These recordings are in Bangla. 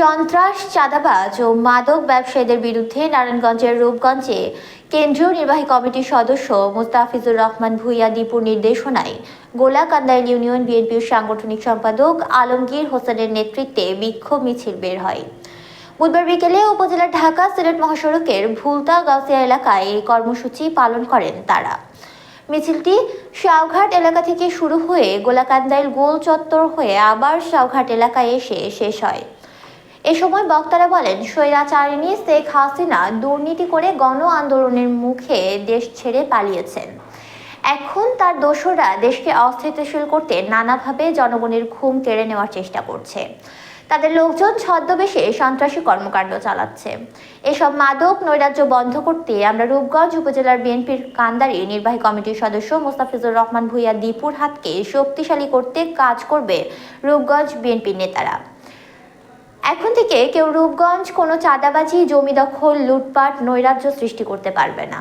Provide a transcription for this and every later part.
সন্ত্রাস, চাঁদাবাজ ও মাদক ব্যবসায়ীদের বিরুদ্ধে নারায়ণগঞ্জের রূপগঞ্জে কেন্দ্রীয় নির্বাহী কমিটির সদস্য মুস্তাফিজুর রহমান ভূঁইয়া দীপুর নির্দেশনায় গোলাকান্দাইল ইউনিয়ন বিএনপির সাংগঠনিক সম্পাদক আলমগীর হোসেনের নেতৃত্বে বিক্ষোভ মিছিল বের হয়। বুধবার বিকেলে উপজেলার ঢাকা সিলেট মহাসড়কের ভুলতা গাউসিয়া এলাকায় এই কর্মসূচি পালন করেন তারা। মিছিলটি শাওঘাট এলাকা থেকে শুরু হয়ে গোলাকান্দাইল গোল চত্বর হয়ে আবার শাওঘাট এলাকায় এসে শেষ হয়। এ সময় বক্তারা বলেন স্বৈরাচারিণী শেখ হাসিনা দুর্নীতি করে গণ আন্দোলনের মুখে দেশ ছেড়ে পালিয়েছেন। এখন তার দোসররা দেশকে অস্থিতিশীল করতে নানাভাবে জনগণের ঘুম কেড়ে নেওয়ার চেষ্টা করছে। তাদের লোকজন ছদ্মবেশে সন্ত্রাসী কর্মকাণ্ড চালাচ্ছে। এসব মাদক নৈরাজ্য বন্ধ করতে আমরা রূপগঞ্জ উপজেলার বিএনপির কান্দারি নির্বাহী কমিটির সদস্য মোস্তাফিজুর রহমান ভূঁইয়া দীপুর হাতকে শক্তিশালী করতে কাজ করবে রূপগঞ্জ বিএনপির নেতারা। এখন থেকে কেউ রূপগঞ্জ কোনো চাঁদাবাজি, জমি দখল, লুটপাট, নৈরাজ্য সৃষ্টি করতে পারবে না।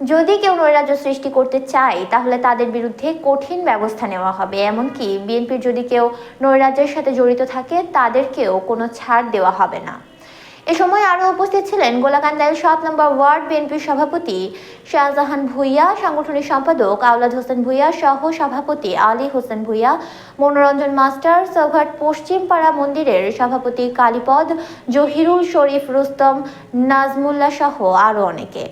যদি কেউ নৈরাজ্য সৃষ্টি করতে চায়, তাহলে তাদের বিরুদ্ধে কঠিন ব্যবস্থা নেওয়া হবে। এমনকি বিএনপির যদি কেউ নৈরাজ্যের সাথে জড়িত থাকে, তাদেরকেও কোনো ছাড় দেওয়া হবে না। এ সময় আরও উপস্থিত ছিলেন গোলাকান্দায় সাত নম্বর ওয়ার্ড বিএনপির সভাপতি শাহজাহান ভুইয়া সাংগঠনিক সম্পাদক আওলাদ হোসেন ভুইয়া, সহ সভাপতি আলী হোসেন ভুইয়া, মনোরঞ্জন মাস্টার সৌঘাট পশ্চিমপাড়া মন্দিরের সভাপতি কালীপদ, জহিরুল শরীফ রুস্তম, নাজমুল্লাহ সহ আরও অনেকে।